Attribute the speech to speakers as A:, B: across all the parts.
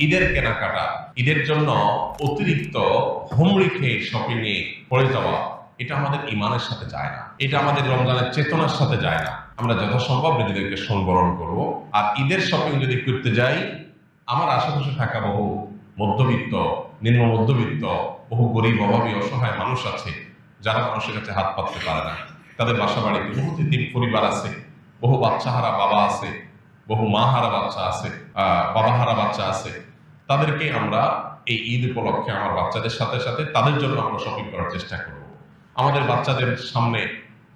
A: ঈদের কেনাকাটা, ঈদের জন্য অতিরিক্ত হুমড়ি খেয়ে শপিং এ পড়ে যাওয়া, এটা আমাদের ইমানের সাথে যায় না। এটা আমাদের রমজানের চেতনার সাথে যায় না। আমরা যথাসম্ভব নিজেদেরকে সংবরণ করব। আর ঈদের শপিং যদি করতে যাই, আমার আশেপাশে থাকা বহু মধ্যবিত্ত, নিম্ন মধ্যবিত্ত, বহু গরিব, অভাবী, অসহায় মানুষ আছে, যারা মানুষের কাছে হাত পাততে পারে না। তাদের বাসা বাড়িতে বহু পরিবার আছে, বহু বাচ্চাহারা বাবা আছে বহু মা হারা বাচ্চা আছে আহ, বাবা হারা বাচ্চা আছে। তাদেরকে আমরা এই ঈদ উপলক্ষে আমার বাচ্চাদের সাথে সাথে তাদের জন্য আমরা শপিং করার চেষ্টা করব। আমাদের বাচ্চাদের সামনে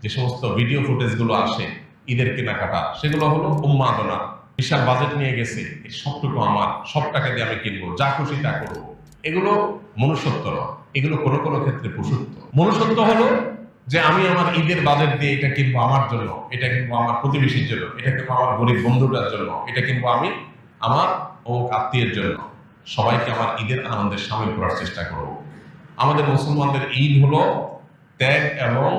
A: যে সমস্ত ভিডিও ফুটেজগুলো আসে ঈদের কেনাকাটা সেগুলো হলো উন্মাদনা বিশাল বাজেট নিয়ে গেছে সবটুকু আমার সব টাকা দিয়ে আমি কিনবো যা খুশি তা করব। এগুলো মনুষ্যত্ব এগুলো কোনো কোনো ক্ষেত্রে পশুত্ব মনুষ্যত্ব হলো যে আমি আমার ঈদের বাজেট দিয়ে এটা কিনবো আমার জন্য, এটা কিনবো আমার প্রতিবেশীর জন্য, এটা কিনবো আমার গরিব বন্ধুটার জন্য, এটা কিনবো আমি আমার ও আত্মীয়ের জন্য। সবাইকে আমার ঈদের আনন্দের সামিল করার চেষ্টা করব। আমাদের মুসলমানদের ঈদ হলো ত্যাগ এবং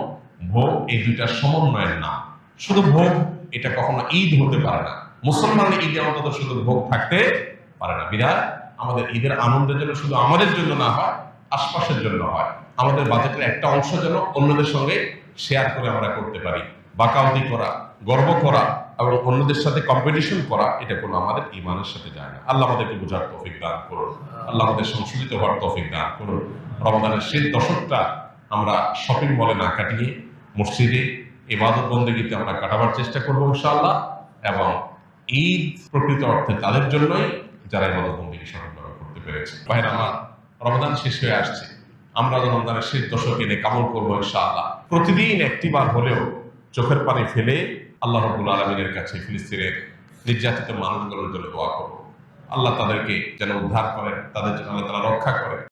A: ভোগ, এই দুইটার সমন্বয়ের নাম। শুধু ভোগ, এটা কখনো ঈদ হতে পারে না। মুসলমানের ঈদে অন্তত শুধু ভোগ থাকতে পারে না। বিরাট আমাদের ঈদের আনন্দের জন্য শুধু আমাদের জন্য না হয় আশপাশের জন্য হয়। আমাদের বাজেটের একটা অংশ যেন অন্যদের সঙ্গে শেয়ার করে আমরা করতে পারি। বাকাউতি করা, গর্ব করা এবং অন্যদের সাথে কম্পিটিশন করা, এটা কোনো আমাদের ইমানের সাথে যায় না। আল্লাহ আমাদেরকে বোঝার তৌফিক দান করুন। আল্লাহ আমাদের সংশোধিত হওয়ার তৌফিক দান করুন। রমজানের শেষ দশকটা আমরা শপিং মলে না কাটিয়ে, মসজিদে, ইবাদত বন্দেগীতে আমরা কাটাবার চেষ্টা করব ইনশাআল্লাহ এবং ঈদ প্রকৃত অর্থে তাদের জন্যই যারা ইবাদত বন্দেগী সঠিকভাবে করতে পেরেছে। ভাইয়ের, আমার রমজান শেষ হয়ে আসছে। আমরা রমদানের শেষ দশক এনে কামল করব ইনশাআল্লাহ। প্রতিদিন একটিবার হলেও চোখের পানি ফেলে আল্লাহ রবুল আলমিনের কাছে ফিলিস্তিনের নির্যাতিত মানুষগুলোর জন্য দোয়া করব। আল্লাহ তাদেরকে যেন উদ্ধার করেন, তাদের জন্য আল্লাহ তারা রক্ষা করেন।